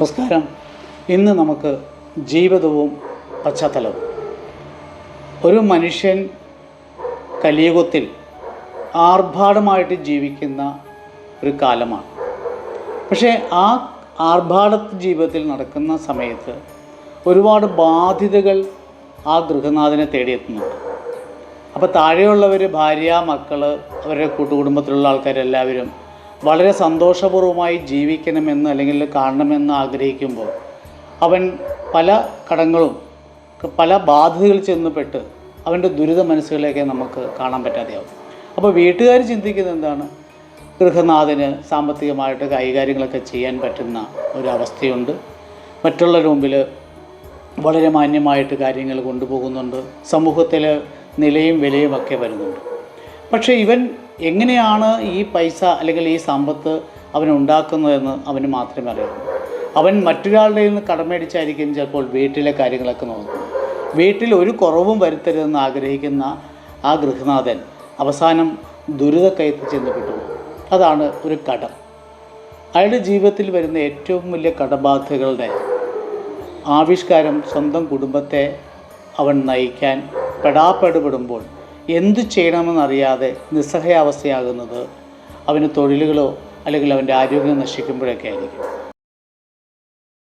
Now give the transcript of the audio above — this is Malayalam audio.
നമസ്കാരം. ഇന്ന് നമുക്ക് ജീവിതവും പശ്ചാത്തലവും. ഒരു മനുഷ്യൻ കലിയുഗത്തിൽ ആർഭാടമായിട്ട് ജീവിക്കുന്ന ഒരു കാലമാണ്. പക്ഷേ ആ ആർഭാട ജീവിതത്തിൽ നടക്കുന്ന സമയത്ത് ഒരുപാട് ബാധ്യതകൾ ആ ഗൃഹനാഥനെ തേടിയെത്തുന്നുണ്ട്. അപ്പോൾ താഴെയുള്ളവർ ഭാര്യ മക്കൾ അവരുടെ കൂട്ടുകുടുംബത്തിലുള്ള ആൾക്കാരെല്ലാവരും വളരെ സന്തോഷപൂർവമായി ജീവിക്കണമെന്ന് അല്ലെങ്കിൽ കാണണമെന്ന് ആഗ്രഹിക്കുമ്പോൾ അവൻ പല കടങ്ങളും പല ബാധ്യതകൾ ചെന്നുപെട്ട് അവന്റെ ദുരിത മനസ്സുകളെയൊക്കെ നമുക്ക് കാണാൻ പറ്റാതെയാവും. അപ്പോൾ വീട്ടുകാർ ചിന്തിക്കുന്നത് എന്താണ്? ഗൃഹനാഥന് സാമ്പത്തികമായിട്ട് കൈകാര്യങ്ങളൊക്കെ ചെയ്യാൻ പറ്റുന്ന ഒരവസ്ഥയുണ്ട്. മറ്റുള്ളവരുടെ മുമ്പിൽ വളരെ മാന്യമായിട്ട് കാര്യങ്ങൾ കൊണ്ടുപോകുന്നുണ്ട്. സമൂഹത്തിൽ നിലയും വിലയും ഒക്കെ വരുന്നുണ്ട്. പക്ഷേ ഇവൻ എങ്ങനെയാണ് ഈ പൈസ അല്ലെങ്കിൽ ഈ സമ്പത്ത് അവൻ ഉണ്ടാക്കുന്നതെന്ന് അവന് മാത്രമേ അറിയൂ. അവൻ മറ്റൊരാളുടെ നിന്ന് കടമേടിച്ചായിരിക്കും ചിലപ്പോൾ വീട്ടിലെ കാര്യങ്ങളൊക്കെ നോക്കുന്നത്. വീട്ടിൽ ഒരു കുറവും വരുത്തരുതെന്ന് ആഗ്രഹിക്കുന്ന ആ ഗൃഹനാഥൻ അവസാനം ദുരിതക്കയത്ത് ചെന്ന് പെട്ടുപോകും അതാണ് ഒരു കടം. അയാളുടെ ജീവിതത്തിൽ വരുന്ന ഏറ്റവും വലിയ കടബാധകളുടെ ആവിഷ്കാരം സ്വന്തം കുടുംബത്തെ അവൻ നയിക്കാൻ പെടാപ്പെടുപെടുമ്പോൾ എന്തു ചെയ്യണമെന്നറിയാതെ നിസ്സഹായാവസ്ഥയാകുന്നത് അവന് തൊഴിലുകളോ അല്ലെങ്കിൽ അവന്റെ ആരോഗ്യം നശിക്കുമ്പോഴൊക്കെ ആയിരിക്കും.